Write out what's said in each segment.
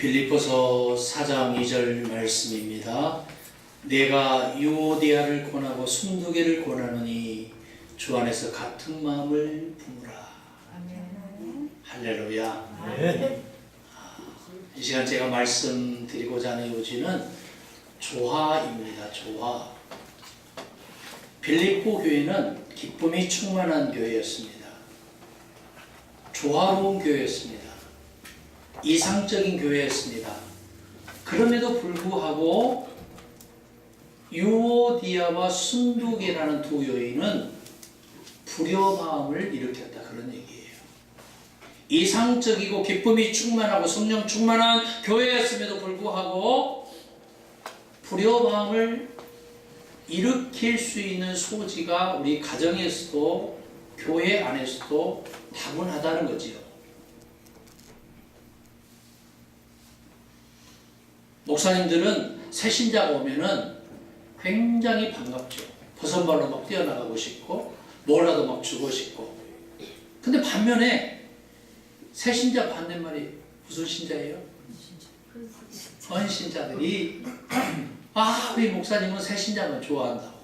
빌립보서 4장 2절 말씀입니다. 내가 유오디아를 권하고 순두개를 권하노니 주 안에서 같은 마음을 품으라. 할렐루야. 네. 이 시간 제가 말씀드리고자 하는 요지는 조화입니다. 조화. 빌립보 교회는 기쁨이 충만한 교회였습니다. 조화로운 교회였습니다. 이상적인 교회였습니다. 그럼에도 불구하고 유오디아와 순두개라는 두 여인은 불효마음을 일으켰다 그런 얘기예요. 이상적이고 기쁨이 충만하고 성령 충만한 교회였음에도 불구하고 불효마음을 일으킬 수 있는 소지가 우리 가정에서도 교회 안에서도 다분하다는 거지요. 목사님들은 새 신자가 오면은 굉장히 반갑죠. 버선발로 막 뛰어나가고 싶고 뭐라도 막 주고 싶고. 근데 반면에 새 신자 반대말이 무슨 신자예요? 헌신자들이 아 우리 목사님은 새 신자만 좋아한다고.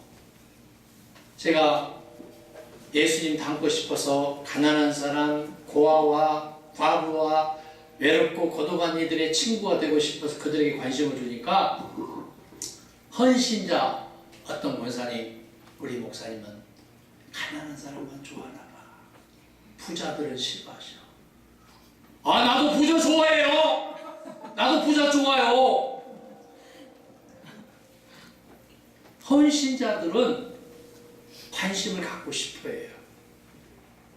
제가 예수님 닮고 싶어서 가난한 사람, 고아와 과부와 외롭고 고독한 이들의 친구가 되고 싶어서 그들에게 관심을 주니까 헌신자 어떤 권사님, 우리 목사님은 가난한 사람만 좋아하나 봐. 부자들은 싫어하셔. 아 나도 부자 좋아해요. 나도 부자 좋아요. 헌신자들은 관심을 갖고 싶어 해요.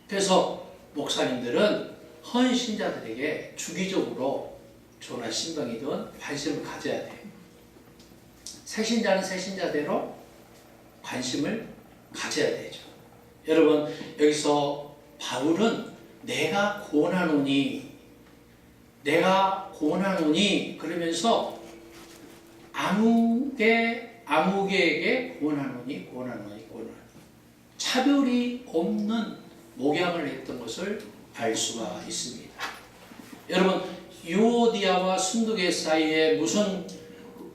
그래서 목사님들은 헌 신자들에게 주기적으로 조나 신방이든 관심을 가져야 돼요. 새신자는 새 신자대로 관심을 가져야 되죠. 여러분, 여기서 바울은 내가 고난오니, 내가 고난오니, 그러면서 아무개, 아무개에게 고난오니, 고난오니, 고난. 차별이 없는 목양을 했던 것을 알 수가 있습니다. 여러분, 유오디아와 순두개 사이에 무슨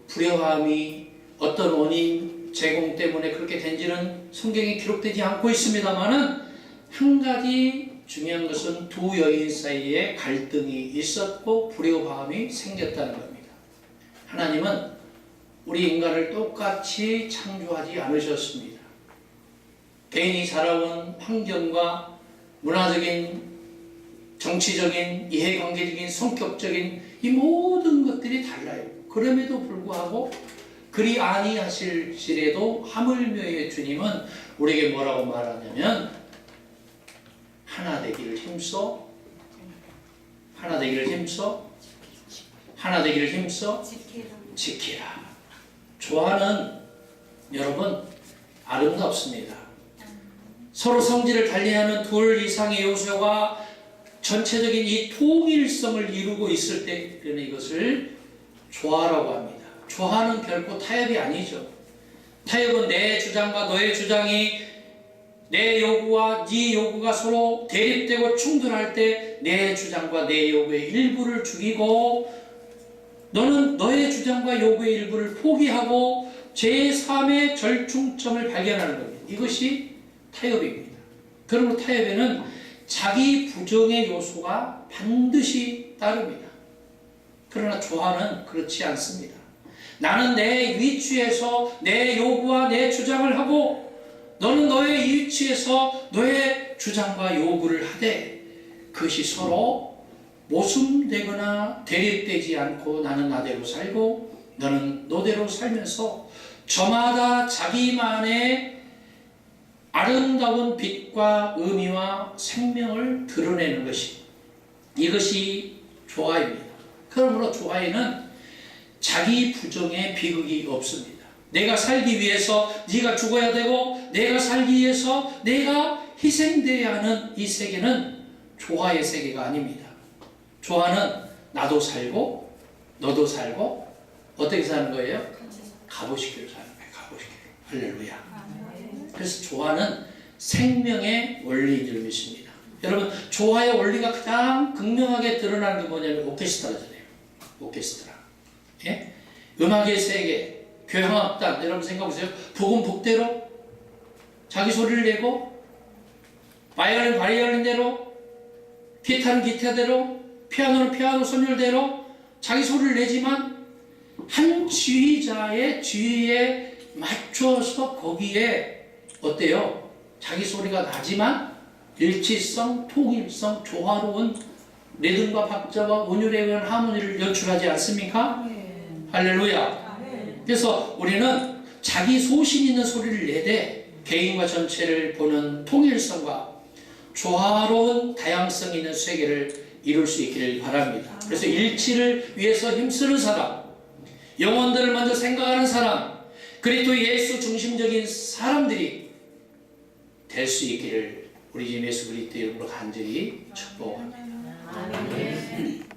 불효함이 어떤 원인 제공 때문에 그렇게 된지는 성경에 기록되지 않고 있습니다만은 한 가지 중요한 것은 두 여인 사이에 갈등이 있었고 불효함이 생겼다는 겁니다. 하나님은 우리 인간을 똑같이 창조하지 않으셨습니다. 개인이 살아온 환경과 문화적인 정치적인 이해관계적인 성격적인 이 모든 것들이 달라요. 그럼에도 불구하고 그리 아니하실지라도 하물며의 주님은 우리에게 뭐라고 말하냐면 하나 되기를 힘써 하나 되기를 힘써 하나 되기를 힘써 지키라. 조화는 여러분 아름답습니다. 서로 성질을 달리하는 둘 이상의 요소가 전체적인 이 통일성을 이루고 있을 때는 이것을 조화라고 합니다. 조화는 결코 타협이 아니죠. 타협은 내 주장과 너의 주장이 내 요구와 네 요구가 서로 대립되고 충돌할 때 내 주장과 내 요구의 일부를 죽이고 너는 너의 주장과 요구의 일부를 포기하고 제3의 절충점을 발견하는 겁니다. 이것이 타협입니다. 그러므로 타협에는 자기 부정의 요소가 반드시 따릅니다. 그러나 조화는 그렇지 않습니다. 나는 내 위치에서 내 요구와 내 주장을 하고 너는 너의 위치에서 너의 주장과 요구를 하되 그것이 서로 모순되거나 대립되지 않고 나는 나대로 살고 너는 너대로 살면서 저마다 자기만의 아름다운 빛과 의미와 생명을 드러내는 것이 이것이 조화입니다. 그러므로 조화에는 자기 부정의 비극이 없습니다. 내가 살기 위해서 네가 죽어야 되고 내가 살기 위해서 내가 희생돼야 하는 이 세계는 조화의 세계가 아닙니다. 조화는 나도 살고 너도 살고 어떻게 사는 거예요? 가보시기로 사는 거예요. 가보시기로. 할렐루야. 그래서 조화는 생명의 원리인 줄 믿습니다. 여러분 조화의 원리가 가장 극명하게 드러나는 게 뭐냐면 오케스트라잖아요. 오케스트라. 예? 음악의 세계, 교향악단 여러분 생각해보세요. 북은 북대로 자기 소리를 내고 바이올린 바이올린대로 기타는 기타대로 피아노는 피아노 선율대로 자기 소리를 내지만 한 지휘자의 지휘에 맞춰서 거기에 어때요? 자기 소리가 나지만 일치성, 통일성, 조화로운 리듬과 박자와 온율에 의한 하모니를 연출하지 않습니까? 할렐루야. 그래서 우리는 자기 소신 있는 소리를 내되 개인과 전체를 보는 통일성과 조화로운 다양성 있는 세계를 이룰 수 있기를 바랍니다. 그래서 일치를 위해서 힘쓰는 사람, 영혼들을 먼저 생각하는 사람, 그리스도 예수 중심적인 사람들이 될 수 있기를 우리 주 예수 그리스도 이름으로 간절히 축복합니다. 아멘.